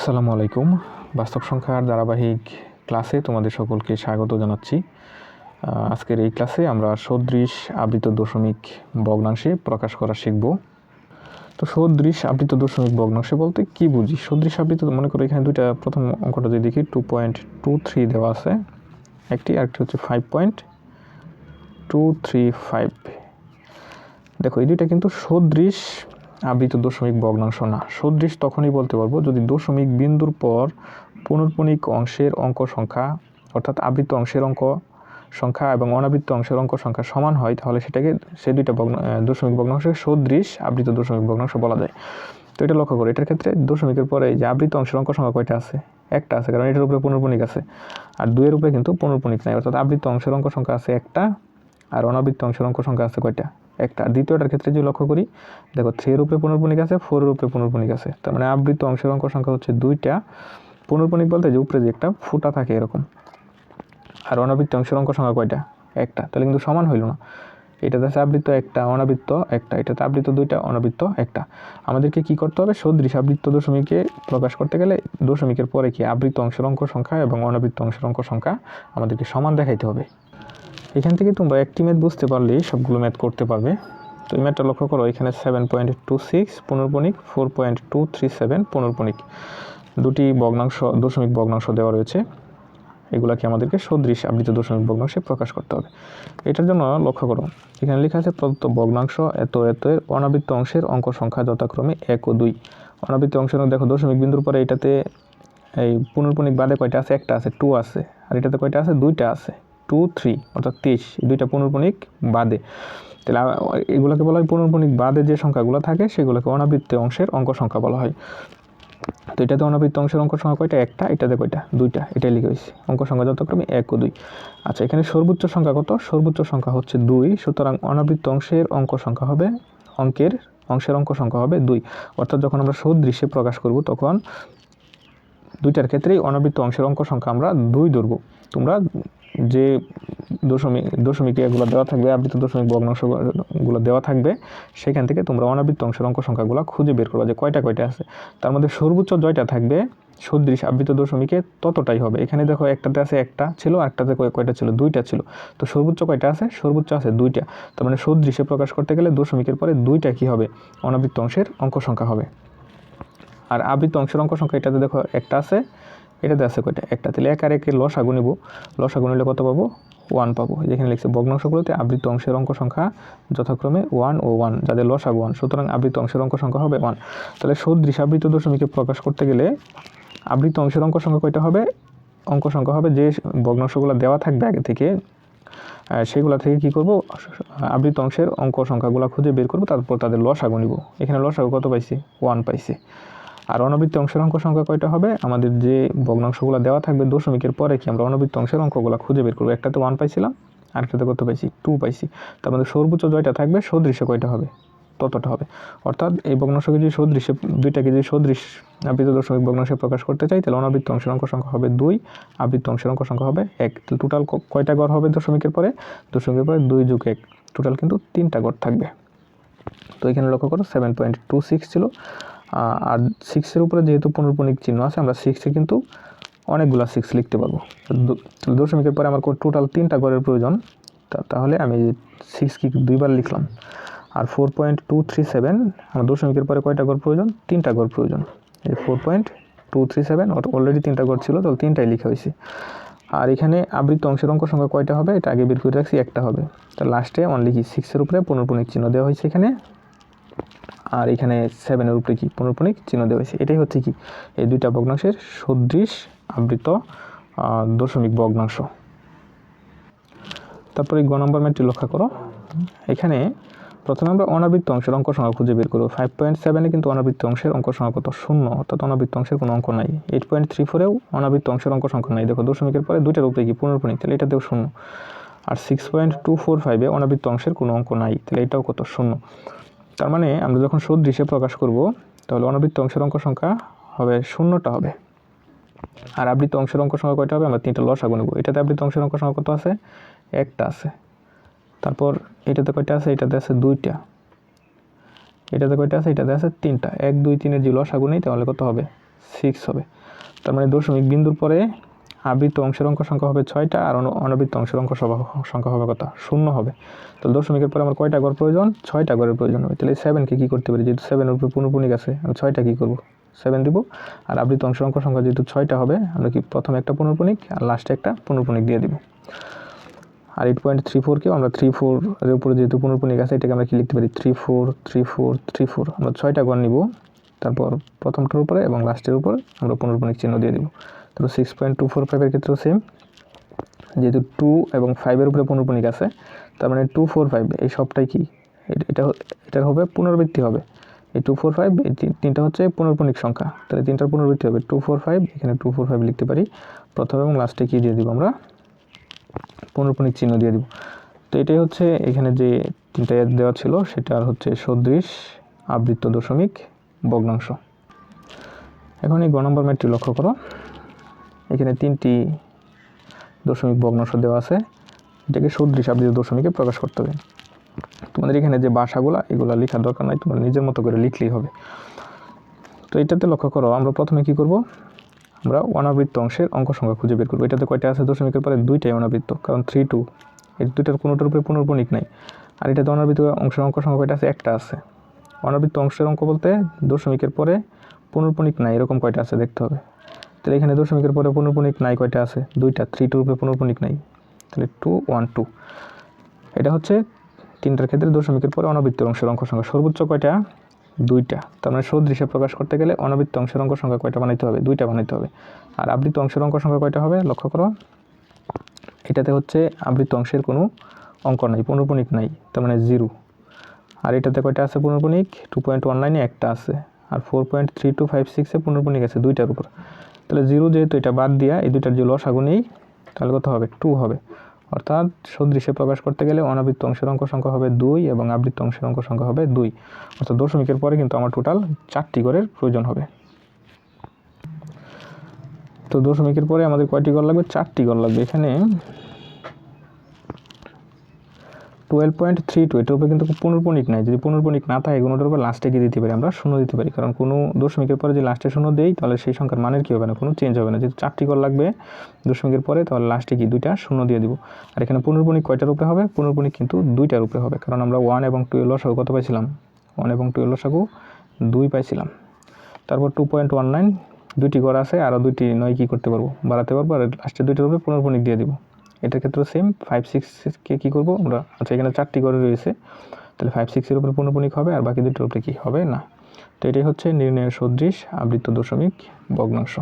আসসালামু আলাইকুম। বাস্তব সংখ্যার ধারাবাহিক ক্লাসে তোমাদের সকলকে স্বাগত জানাচ্ছি। আজকের এই ক্লাসে আমরা সদৃশ আবৃত দশমিক ভগ্নাংশে প্রকাশ করা শিখব। তো সদৃশ আবৃত দশমিক ভগ্নাংশে বলতে কি বুঝি? সদৃশ আবৃত, মনে করো এখানে দুইটা প্রথম অঙ্কটা যদি দেখি টু পয়েন্ট টু থ্রি দেওয়া আছে। একটি আরেকটি হচ্ছে five point two three five দেখো, এই দুইটা কিন্তু সদৃশ আবৃত দশমিক ভগ্নাংশ না। সদৃশ তখনই বলতে পারব যদি দশমিক বিন্দুর পর পুনর্পণিক অংশের অঙ্ক সংখ্যা, অর্থাৎ আবৃত অংশের অঙ্ক সংখ্যা এবং অনাবৃত্ত অংশের অঙ্ক সংখ্যা সমান হয়, তাহলে সেটাকে সে দুইটা ভগ্ন দশমিক ভগ্নাংশকে সদৃশ আবৃত দশমিক ভগ্নাংশ বলা যায়। তো এটা লক্ষ্য করো, এটার ক্ষেত্রে দশমিকের পরে যে আবৃত অংশের অঙ্ক সংখ্যা কয়টা আছে? একটা আছে, কারণ এটার উপরে পুনর্পণিক আছে। আর দুইয়ের উপরে কিন্তু পুনর্পণিক নাই, অর্থাৎ আবৃত অংশের অঙ্ক সংখ্যা আছে একটা, আর অনাবৃত্ত অংশের অঙ্ক সংখ্যা আছে কয়টা? একটা। দ্বিতীয়টার ক্ষেত্রে যদি লক্ষ্য করি, দেখো, থ্রি উপরে পুনর্পণিক আছে, ফোর উপরে পুনর্পণিক আছে। তার মানে আবৃত অংশের অঙ্ক সংখ্যা হচ্ছে দুইটা। পুনর্পণিক বলতে যে উপরে যে একটা ফুটা থাকে এরকম। আর অনাবৃত্ত অংশের অঙ্ক সংখ্যা কয়টা? একটা। তাহলে কিন্তু সমান হইল না। এটাতে আছে আবৃত্ত একটা, অনাবৃত্ত একটা। এটাতে আবৃত্ত দুইটা, অনাবৃত্ত একটা। আমাদেরকে কি করতে হবে? সদৃশ আবৃত্ত দশমিকে প্রকাশ করতে গেলে দশমিকের পরে কি আবৃত্ত অংশের অঙ্ক সংখ্যা এবং অনাবৃত্ত অংশের অঙ্ক সংখ্যা আমাদেরকে সমান দেখাইতে হবে। এখান থেকে তোমরা একটি ম্যাথ বুঝতে পারলেই সবগুলো ম্যাথ করতে পারবে। তো এই ম্যাথটা লক্ষ্য করো, এখানে seven point two six পুনর্পণিক four point two three seven পুনর্পণিক দুটি ভগ্নাংশ, দশমিক ভগ্নাংশ দেওয়া রয়েছে। এগুলাকে আমাদেরকে সদৃশ আবৃত দশমিক ভগ্নাংশে প্রকাশ করতে হবে। এটার জন্য লক্ষ্য করো, এখানে লেখা আছে প্রদত্ত ভগ্নাংশ এত এত এর অনাবৃত্ত অংশের অঙ্ক সংখ্যা যথাক্রমে এক ও দুই। অনাবৃত্ত অংশের দেখো দশমিক বিন্দুর পরে এটাতে এই পুনর্পণিক বাদে কয়টা আছে? একটা আছে টু আছে। আর এটাতে কয়টা আছে? দুইটা আছে। টু থ্রি অর্থাৎ তেইশ এই দুইটা পুনর্পণিক বাদে। তাহলে এগুলোকে বলা হয় পুনর্পণিক বাদে যে সংখ্যাগুলো থাকে, সেগুলোকে অনাবৃত্ত অংশের অঙ্ক সংখ্যা বলা হয়। তো এটাতে অনাবৃত্ত অংশের অঙ্ক সংখ্যা কয়টা? একটা, এটাতে কয়টা? দুইটা, এটাই লিখে হয়েছে অঙ্ক সংখ্যা যথাক্রমে এক ও দুই। আচ্ছা এখানে সর্বোচ্চ সংখ্যা কত? সর্বোচ্চ সংখ্যা হচ্ছে দুই, সুতরাং অনাবৃত্ত অংশের অঙ্ক সংখ্যা হবে, অঙ্কের, অংশের অঙ্ক সংখ্যা হবে দুই। অর্থাৎ যখন আমরা সদৃশ্যে প্রকাশ করব, তখন দুইটার ক্ষেত্রেই অনাবৃত্ত অংশের অঙ্ক সংখ্যা আমরা দুই ধরবো। তোমরা যে দশমিক দশমিক এগুলো দেওয়া থাকবে আবৃত্ত দশমিক ভগ্নাংশগুলো দেওয়া থাকবে, সেখান থেকে তোমরা অনাবৃত্ত অংশের অঙ্ক সংখ্যাগুলো খুঁজে বের করবা যে কয়টা কয়টা আছে। তার মধ্যে সর্বোচ্চ জয়টা থাকবে সদৃশ আবৃত্ত দশমিকে ততটাই হবে। এখানে দেখো একটাতে আছে একটা ছিল কয়- কয়টা ছিল? দুইটা ছিল। তো সর্বোচ্চ কয়টা আছে? সর্বোচ্চ আছে দুইটা। তার মানে সদৃশে প্রকাশ করতে গেলে দশমিকের পরে দুইটা কি হবে? অনাবৃত্ত অংশের অঙ্ক সংখ্যা হবে। আর আবৃত্ত অংশের অঙ্ক সংখ্যা এটাতে দেখো একটা আছে এটাতে আছে কয়টা? একটা তাহলে এক আর একে লস নিব। লস নিলে কত পাবো? ওয়ান পাবো। যেখানে লিখছে ভগ্নাংশগুলোতে আবৃত্ত অংশের অঙ্ক সংখ্যা যথাক্রমে ওয়ান ও ওয়ান যাদের লস ওয়ান সুতরাং আবৃত্ত অংশের অঙ্ক সংখ্যা হবে ওয়ান তাহলে সদৃশ আবৃত্ত দশমিকে প্রকাশ করতে গেলে আবৃত্ত অংশের অঙ্ক সংখ্যা কয়টা হবে? অঙ্ক সংখ্যা হবে যে ভগ্নাংশগুলো দেওয়া থাকবে আগে থেকে সেগুলো থেকে কি করব? আবৃত্ত অংশের অঙ্ক সংখ্যাগুলো খুঁজে বের করব, তারপর তাদের লস নিব। এখানে লস কত পাইছি? ওয়ান পাইছি। আর অনবৃত্ত অংশের অঙ্ক সংখ্যা কয়টা হবে? আমাদের যে ভগ্নাংশগুলো দেওয়া থাকবে দশমিকের পরে কি আমরা অনবৃত্ত অংশের অঙ্কগুলো খুঁজে বের করব? একটাতে ওয়ান পাইছিলাম, আরেকটাতে কত পাইছি? টু পাইছি। তার মধ্যে সর্বোচ্চ জয়টা থাকবে সদৃশ্য কয়টা হবে? ততটা হবে। অর্থাৎ এই ভগ্নাংশকে যদি সদৃশ্যে দুইটাকে যদি সদৃশ আবৃত্ত দশমিক ভগ্নাংশে প্রকাশ করতে চাই, তাহলে অনাবৃত্ত অংশের অঙ্ক সংখ্যা হবে দুই, আবৃত্ত অংশের অঙ্ক সংখ্যা হবে এক। টোটাল কয়টা গড় হবে দশমিকের পরে? দশমিকের পরে দুই যুগ এক। টোটাল কিন্তু তিনটা গড় থাকবে। তো এখানে লক্ষ্য করো সেভেন পয়েন্ট টু সিক্স ছিল। আর সিক্সের উপরে যেহেতু পুনর্পণিক চিহ্ন আছে, আমরা সিক্সে কিন্তু অনেকগুলো সিক্স লিখতে পারব। দশমিকের পরে আমার টোটাল তিনটা গড়ের প্রয়োজন তাহলে আমি সিক্স কি দুইবার লিখলাম। আর four point two three seven আমার দশমিকের পরে কয়টা গড় প্রয়োজন? তিনটা গড় প্রয়োজন। এই four point two three seven already তিনটা গড় ছিল, তাহলে তিনটাই লিখা হয়েছে। আর এখানে আবৃত্ত অংশের অঙ্ক সংখ্যা কয়টা হবে? এটা আগে বের করে রাখছি, একটা হবে। তো লাস্টে অনলি কি সিক্সের উপরে পুনর্পণিক চিহ্ন দেওয়া হয়েছে এখানে। আর এখানে সেভেনের উপরে কি? পুনর্পণিক চিহ্ন দেওয়া হয়েছে। এটাই হচ্ছে কি? এই দুইটা ভগ্নাংশের সদৃশ আবৃত দশমিক ভগ্নাংশ। তারপরে গ নম্বর ম্যাটটি লক্ষ্য করো। এখানে প্রথমে আমরা অনাবৃত্ত অংশের অঙ্ক সংখ্যা খুঁজে বের করব। ফাইভ পয়েন্ট সেভেনে কিন্তু অনাবৃত্ত অংশের অঙ্ক সংখ্যা কত শূন্য, অর্থাৎ অনাবৃত্ত অংশের কোনো অঙ্ক নাই। এইট পয়েন্ট থ্রি ফোরেও অনাবৃত্ত অংশের অঙ্ক সংখ্যা নাই। দেখো দশমিকের পরে দুইটার উপরে কি? পুনর্পণিক তাহলে এটাতেও শূন্য। আর সিক্স পয়েন্ট টু ফোর ফাইভে অনাবৃত্ত অংশের কোনো অঙ্ক নাই। তাহলে এটাও কত? শূন্য। তার মানে আমরা যখন সদৃশ্যে প্রকাশ করব, তাহলে অনবৃত্ত অংশের অঙ্ক সংখ্যা হবে শূন্যটা হবে। আর আবৃত্ত অংশের অঙ্ক সংখ্যা কয়টা হবে? আমরা তিনটা লস আগুন নেব এটাতে আবৃত্ত অংশের অঙ্ক সংখ্যা কত আছে? একটা আছে। তারপর এটাতে কয়টা আছে? এটাতে আছে দুইটা। এটাতে কয়টা আছে? এটাতে আছে তিনটা। এক, দুই, তিনের যে লস আগুন নেই তাহলে কত হবে? সিক্স হবে। তার মানে দশমিক বিন্দুর পরে আবৃত্ত অংশের অঙ্ক সংখ্যা হবে ছয়টা আর অন- অনাবৃত্ত অংশের অঙ্ক সংখ্যা হবে কত? শূন্য হবে। তাহলে দশমিকের পরে আমার কয়টা ঘর প্রয়োজন? ছয়টা গড়ের প্রয়োজন হবে। তাহলে সেভেনকে কী করতে পারি? যেহেতু সেভেনের উপরে পুনঃপুনিক আছে, আমি ছয়টা কী করব? সেভেন দিব। আর আবৃত্ত অংশের অঙ্ক সংখ্যা যেহেতু ছয়টা হবে, আমরা কি প্রথমে একটা পুনঃপুনিক আর লাস্টে একটা পুনঃপুনিক দিয়ে দিব। আর এইট পয়েন্ট থ্রি ফোরকেও আমরা থ্রি ফোর এর উপরে যেহেতু পুনর্পুনিক আছে, এটাকে আমরা কি লিখতে পারি? Three four three four three four আমরা ছয়টা ঘর নিব। তারপর প্রথমটার উপরে এবং লাস্টের উপরে আমরা পুনর্পুনিক চিহ্ন দিয়ে দিব। তারপর সিক্স পয়েন্ট টু ফোর ফাইভের ক্ষেত্রেও সেম যেহেতু টু এবং ফাইভের উপরে পুনর্পুনিক আছে, তার মানে টু ফোর ফাইভ এই সবটাই কি? এটা এটার হবে পুনরাবৃত্তি হবে। এই টু ফোর ফাইভ এই তিন- তিনটা হচ্ছে পুনর্পুনিক সংখ্যা। তাহলে তিনটার পুনরাবৃত্তি হবে টু ফোর ফাইভ এখানে টু ফোর ফাইভ লিখতে পারি। প্রথম এবং লাস্টে কি দিয়ে দিব আমরা? পুনর্পুনিক চিহ্ন দিয়ে দিব। তো এটাই হচ্ছে এখানে যে তিনটা দেওয়া ছিল সেটার হচ্ছে সদৃশ আবৃত্ত দশমিক ভগ্নাংশ। এখন এই গ নম্বর ম্যাটটি লক্ষ্য করো। এখানে তিনটি দশমিক ভগ্নাংশ দেওয়া আছে। এটাকে সদৃশ আবৃত দশমিকে প্রকাশ করতে হবে। তোমাদের এখানে যে ভাষাগুলো এগুলো লেখার দরকার নাই, তোমরা নিজের মতো করে লিখলেই হবে। তো এটাতে লক্ষ্য করো, আমরা প্রথমে কি করব? আমরা অনাবৃত্ত অংশের অঙ্ক সংখ্যা খুঁজে বের করব। এটাতে কয়টা আছে? দশমিকের পরে দুইটাই অনাবৃত্ত, কারণ থ্রি টু এই দুইটার কোনোটার উপরে পুনর্পণিক নাই। আর এটাতে অনাবৃত্ত অংশের অঙ্ক সংখ্যা কয়টা আছে? একটা আছে। অনাবৃত্ত অংশের অঙ্ক বলতে দশমিকের পরে পুনর্পণিক নাই, এরকম কয়টা আছে দেখতে হবে। তাহলে এখানে দশমিকের পরে পুনর্পণিক নাই কয়টা আছে? দুইটা থ্রি টুর উপরে পুনর্পণিক নাই। তাহলে টু ওয়ান টু এটা হচ্ছে তিনটার ক্ষেত্রে দশমিকের পরে অনবৃত্ত অংশের অঙ্ক সংখ্যা। সর্বোচ্চ কয়টা? দুইটা। তার মানে সদৃশে প্রকাশ করতে গেলে অনবৃত্ত অংশের অঙ্ক সংখ্যা কয়টা বানাইতে হবে? দুইটা বানাইতে হবে। আর আবৃত্ত অংশের অঙ্ক সংখ্যা কয়টা হবে? লক্ষ্য করো। এটাতে হচ্ছে আবৃত্ত অংশের কোনো অঙ্ক নাই, পুনর্পণিক নাই, তার মানে জিরো আর এটাতে কয়টা আছে পুনর্পণিক? টু পয়েন্ট ওয়ান নাইনে একটা আছে। আর four point three two five সিক্সে পুনর্পণিক আছে দুইটার উপর। তাহলে জিরো যেহেতু এটা বাদ দিয়া এই দুইটার যে লসাগু নেই তাহলে কত হবে? টু হবে। অর্থাৎ সদৃশে প্রকাশ করতে গেলে অনাবৃত্ত অংশের অঙ্ক সংখ্যা হবে দুই এবং আবৃত্ত অংশের অঙ্ক সংখ্যা হবে দুই। অর্থাৎ দশমিকের পরে কিন্তু আমার টোটাল চারটি ঘরের প্রয়োজন হবে। তো দশমিকের পরে আমাদের কয়টি গড় লাগবে? চারটি গড় লাগবে। এখানে টুয়েলভ পয়েন্ট থ্রি টু এটার উপরে কিন্তু পুনর্পণিক নাই। যদি পুনর্পণিক না থাকে কোনোটার উপর লাস্টে কি দিতে পারি? আমরা শূন্য দিতে পারি। কারণ কোনো দশমিকের পরে যদি লাস্টে শূন্য দেই, তাহলে সেই সংখ্যার মানের কী হবে না? কোনো চেঞ্জ হবে না। যেহেতু চারটি ঘর লাগবে দশমিকের পরে, তাহলে লাস্টে কি দুইটা? শূন্য দিয়ে দিব। আর এখানে পুনর্পণিক কয়টার উপরে হবে? পুনর্পণিক কিন্তু দুইটার উপরে হবে। কারণ আমরা ওয়ান এবং টু এর লসাগু কত পাইছিলাম? ওয়ান এবং টু এর লসাগু দুই পাইছিলাম। তারপর টু পয়েন্ট ওয়ান নাইন দুইটি ঘর আছে আরও দুইটি নয় কী করতে পারব? বাড়াতে পারব, আর লাস্টে দুইটার উপরে পুনর্পণিক দিয়ে দিব। এটার ক্ষেত্রে সেম ফাইভ সিক্সকে কী করব? আমরা আচ্ছা এখানে চারটি ঘরে রয়েছে। তাহলে ফাইভ সিক্সের উপরে পুনর্পণিক হবে, আর বাকি দুটোর উপরে কী হবে? না। তো এটাই হচ্ছে নির্ণয়ের সদৃশ আবৃত্ত দশমিক ভগ্নাংশ।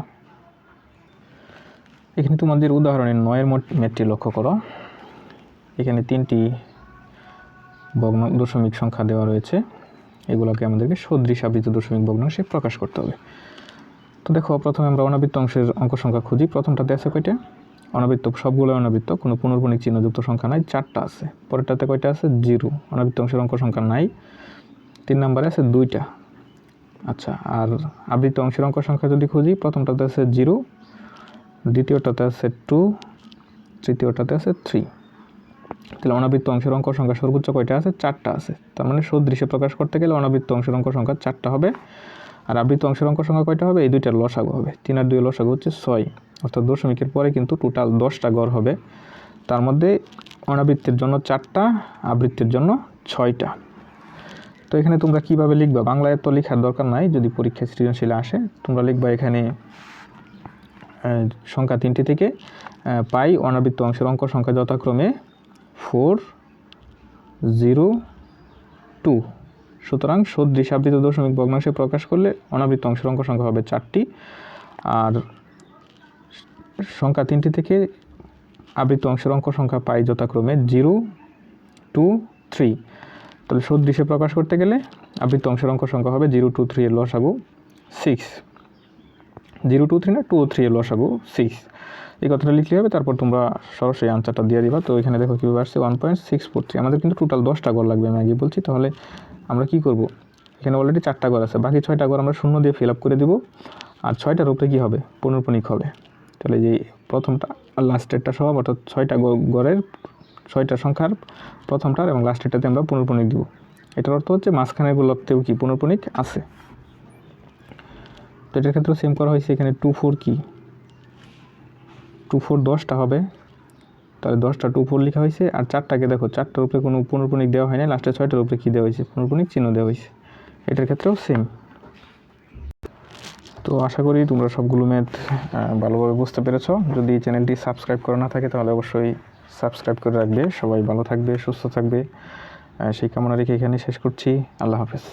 এখানে তোমাদের উদাহরণে নয়ের মোট- ম্যাটটি লক্ষ্য করো। এখানে তিনটি ভগ্ন, দশমিক সংখ্যা দেওয়া রয়েছে। এগুলোকে আমাদেরকে সদৃশ আবৃত্ত দশমিক ভগ্নাংশে প্রকাশ করতে হবে। তো দেখো, প্রথমে আমরা অনাবৃত্ত অংশের অঙ্ক সংখ্যা খুঁজি। প্রথমটাতে আছে কয়টা? অনাবৃত্ত সবগুলো অনাবৃত্ত, কোনো পুনর্পণিক চিহ্নযুক্ত সংখ্যা নাই, চারটা আছে। পরেরটাতে কয়টা আছে? জিরো। অনাবৃত্ত অংশের অঙ্ক সংখ্যা নাই। তিন নম্বরে আছে দুইটা। আচ্ছা আর আবৃত্ত অংশের অঙ্ক সংখ্যা যদি খুঁজি, প্রথমটাতে আছে জিরো, দ্বিতীয়টাতে আছে টু, তৃতীয়টাতে আছে থ্রি। তাহলে অনাবৃত্ত অংশের অঙ্ক সংখ্যা সর্বোচ্চ কয়টা আছে? চারটা আছে। তার মানে সদৃশে প্রকাশ করতে গেলে অনাবৃত্ত অংশের অঙ্ক সংখ্যা চারটা হবে। আর আবৃত অংশের অঙ্ক সংখ্যা কয়টা হবে? এই দুইটার লসাগু হবে। তিন আর দুই লসাগু হচ্ছে ছয়। অর্থাৎ দশমিকের পরে কিন্তু টোটাল দশটা গড় হবে। তার মধ্যে অনাবৃত্তের জন্য চারটা, আবৃত্তির জন্য ছয়টা। তো এখানে তোমরা কীভাবে লিখবা? বাংলায় তো লেখার দরকার নাই। যদি পরীক্ষায় সৃজনশীলে আসে, তোমরা লিখবা এখানে সংখ্যা তিনটি থেকে পাই অনাবৃত্ত অংশের অঙ্ক সংখ্যা যথাক্রমে ফোর জিরো টু সুতরাং সদৃশ আবৃত দশমিক ভগ্নাংশে প্রকাশ করলে অনাবৃত অংশের অঙ্ক সংখ্যা হবে চারটি। আর সংখ্যা তিনটি থেকে আবৃত অংশের অঙ্ক সংখ্যা পাই যথাক্রমে জিরো, টু, থ্রি। তাহলে সদৃশে প্রকাশ করতে গেলে আবৃত্ত অংশের অঙ্ক সংখ্যা হবে জিরো, টু, থ্রি এর লসাগু সিক্স। জিরো, টু, থ্রি না, টু, থ্রি এর লসাগু সিক্স। এই কথাটা লিখলে হবে, তারপর তোমরা সরাসরি আনসারটা দিয়ে দিবা। তো এখানে দেখো কীভাবে আসছে ওয়ান পয়েন্ট সিক্স থ্রি আমাদের কিন্তু টোটাল দশটা গড় লাগবে, আমি আগে বলছি। তাহলে আমরা কি করব? এখানে অলরেডি চারটা ঘর আছে। বাকি ছয়টা ঘর আমরা শূন্য দিয়ে ফিল আপ করে দিব। আর ছয়টার উপরে কী হবে? পুনর্পণিক হবে। তাহলে যে প্রথমটা আর লাস্টেরটা সব, অর্থাৎ ছয়টা গ- ঘরের ছয়টা সংখ্যার প্রথমটার এবং লাস্টেরটাতে আমরা পুনর্পণিক দিব। এটার অর্থ হচ্ছে মাঝখানেরগুলোতেও কি পুনর্পণিক আছে? তো এটার ক্ষেত্রেও সেম করা হয়েছে। এখানে টু ফোর কি? টু ফোর দশটা হবে। তাহলে দশটা টু ফোর লেখা হয়েছে আর চারটাকে দেখো, চারটার উপরে কোনো পুনর্পণিক দেওয়া হয় লাস্টে ছয়টার উপরে কী দেওয়া হয়েছে? পুনর্পণিক চিহ্ন দেওয়া হয়েছে। এটার ক্ষেত্রেও সেম তো আশা করি তোমরা সবগুলো ম্যাথ ভালোভাবে বুঝতে পেরেছ। যদি চ্যানেলটি সাবস্ক্রাইব করা না থাকে, তাহলে অবশ্যই সাবস্ক্রাইব করে রাখবে। সবাই ভালো থাকবে, সুস্থ থাকবে। সেই কামনা রেখে এখানে শেষ করছি। আল্লাহ হাফেজ।